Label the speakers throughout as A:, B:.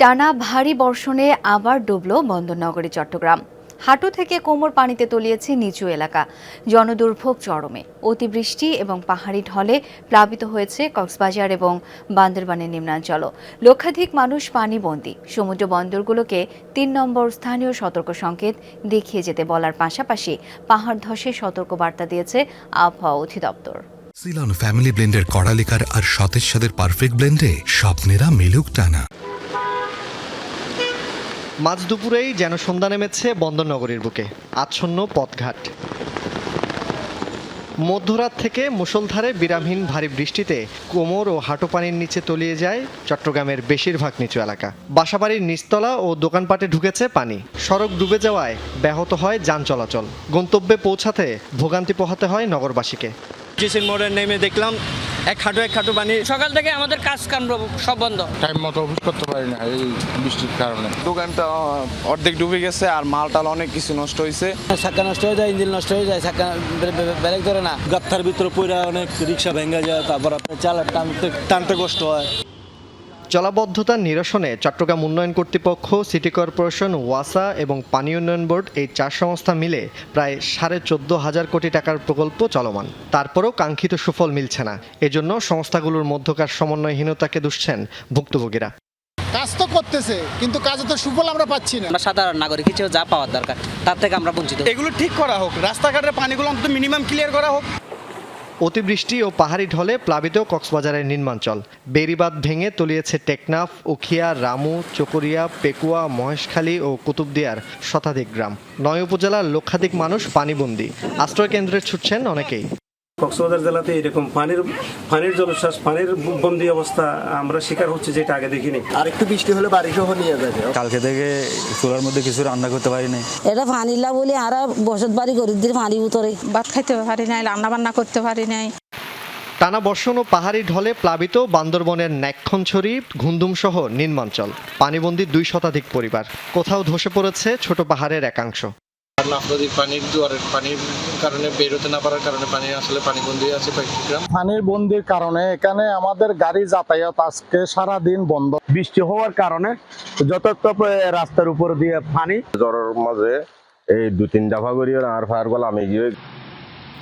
A: টানা ভারী বর্ষণে আবার ডুবল বন্দরনগরী, চট্টগ্রাম। হাঁটু থেকে কোমর পানিতে তলিয়েছে নিচু এলাকা। জনদুর্ভোগ চরমে। অতিবৃষ্টি এবং পাহাড়ি ঢলে প্লাবিত হয়েছে কক্সবাজার এবং বান্দরবানের নিম্নাঞ্চল লক্ষাধিক মানুষ পানিবন্দী। সমুদ্র বন্দরগুলোকে তিন নম্বর স্থানীয় সতর্ক সংকেত দেখিয়ে যেতে বলার পাশাপাশি পাহাড় ধসে সতর্ক বার্তা দিয়েছে আবহাওয়া অধিদপ্তর।
B: সিলন ফ্যামিলি ব্লেন্ডের কড়ালিকার আর সতেজ সাদের পারফেক্ট ব্লেন্ডে স্বপ্নেরা মেলুক টানা।
C: মাঝ দুপুরেই যেন সন্ধ্যা নেমেছে বন্দরনগরীর বুকে। আচ্ছন্ন পথঘাট। মধ্যরাত থেকে মুষলধারে বিরামহীন ভারী বৃষ্টিতে কোমর ও হাঁটু পানির নিচে তলিয়ে যায় চট্টগ্রামের বেশিরভাগ নিচু এলাকা। বাসাবাড়ির নিচতলা ও দোকানপাটে ঢুকেছে পানি। সড়ক ডুবে যাওয়ায় ব্যাহত হয় যান চলাচল। গন্তব্যে পৌঁছাতে ভোগান্তি পোহাতে হয় নগরবাসীকে।
D: মোড়ে নেমে দেখলাম এক হাঁটু এক হাঁটু পানি
E: সকাল থেকে আমাদের কাজ কাম সব বন্ধ।
F: টাইম মতো অফিস করতে পারি না এই বৃষ্টির কারণে।
G: দোকানটা অর্ধেক ডুবে গেছে আর মাল টাল অনেক কিছু নষ্ট হয়েছে
H: চাকা নষ্ট হয়ে যায় ইঞ্জিন নষ্ট হয়ে যায় চাকা ব্রেক ধরে না।
D: গাত্তার ভিতরে পড়ে অনেক রিক্সা ভেঙে যায় তারপর আপনার চালের টানতে টানতে কষ্ট হয়।
C: জলাবদ্ধতা নিরসনে চট্টগ্রাম উন্নয়ন কর্তৃপক্ষ সিটি কর্পোরেশন ওয়াসা এবং পানি উন্নয়ন বোর্ড এই চার সংস্থা মিলে প্রায় সাড়ে চোদ্দ হাজার কোটি টাকার প্রকল্প চলমান। তারপরেও কাঙ্ক্ষিত সুফল মিলছে না। এজন্য সংস্থাগুলোর মধ্যকার সমন্বয়হীনতাকে দুষছেন ভুক্তভোগীরা।
I: কাজ তো করতেছে কিন্তু কাজে তো সুফল আমরা পাচ্ছি না।
E: আমরা সাধারণ নাগরিক হিসেবে যা পাওয়ার দরকার তার থেকে আমরা বঞ্চিত।
D: এগুলো ঠিক করা হোক রাস্তাঘাটের পানিগুলো অন্তত মিনিমাম ক্লিয়ার করা হোক।
C: অতিবৃষ্টি ও পাহাড়ি ঢলে প্লাবিত কক্সবাজারের নির্মাঞ্চল বেরিবাদ ভেঙে তলিয়েছে টেকনাফ, উখিয়া, রামু, চকরিয়া, পেকুয়া, মহেশখালী ও কুতুবদিয়ার শতাধিক গ্রাম। নয় উপজেলার লক্ষাধিক মানুষ পানিবন্দী। আশ্রয়কেন্দ্রে ছুটছেন অনেকেই।
J: কক্সবাজার জেলাতে এরকম পানির পানির জলশ্বাস পানির বন্দি অবস্থা আমরা শিকার হচ্ছে যেটা আগে দেখিনি।
H: আর একটু বৃষ্টি হলে বাড়ি সহ নিয়ে যাবে।
D: কালকে থেকে চুলার মধ্যে কিছু রান্না করতে পারি পারিনি।
K: এটা পানিলা বলে আর বসত বাড়ি গরিবদের পানি উতরে
L: ভাত খাইতে পারি নাই রান্না বান্না করতে পারি নাই।
C: টানা বর্ষণ ও পাহাড়ি ঢলে প্লাবিত বান্দরবনের ন্যাক্ষণছড়ি ঘুন্দুম সহ নির্মাঞ্চল পানিবন্দী দুই শতাধিক পরিবার। কোথাও ধসে পড়েছে ছোট পাহাড়ের একাংশ।
F: নাফনদীর পানির জোয়ারের পানির কারণে বেরোতে না পারার কারণে পানি আসলে পানি বন্ধ আছে কয়েকটি গ্রাম।
I: পানির বন্দির কারণে এখানে আমাদের গাড়ি যাতায়াত আজকে সারা দিন বন্ধ।
J: বৃষ্টি হওয়ার কারণে যথার্থ রাস্তার উপর দিয়ে পানি।
G: জ্বরের মাঝে এই দু তিন দফা করি আর ফায়ার আমি গিয়ে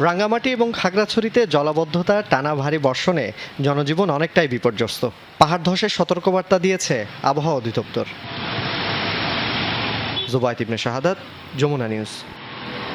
C: রাঙ্গামাটি এবং খাগড়াছড়িতে জলাবদ্ধতা টানা ভারী বর্ষণে জনজীবন অনেকটাই বিপর্যস্ত। পাহাড় ধসের সতর্কবার্তা দিয়েছে আবহাওয়া অধিদপ্তর। জুবাইত ইবনে শাহাদাত যমুনা নিউজ।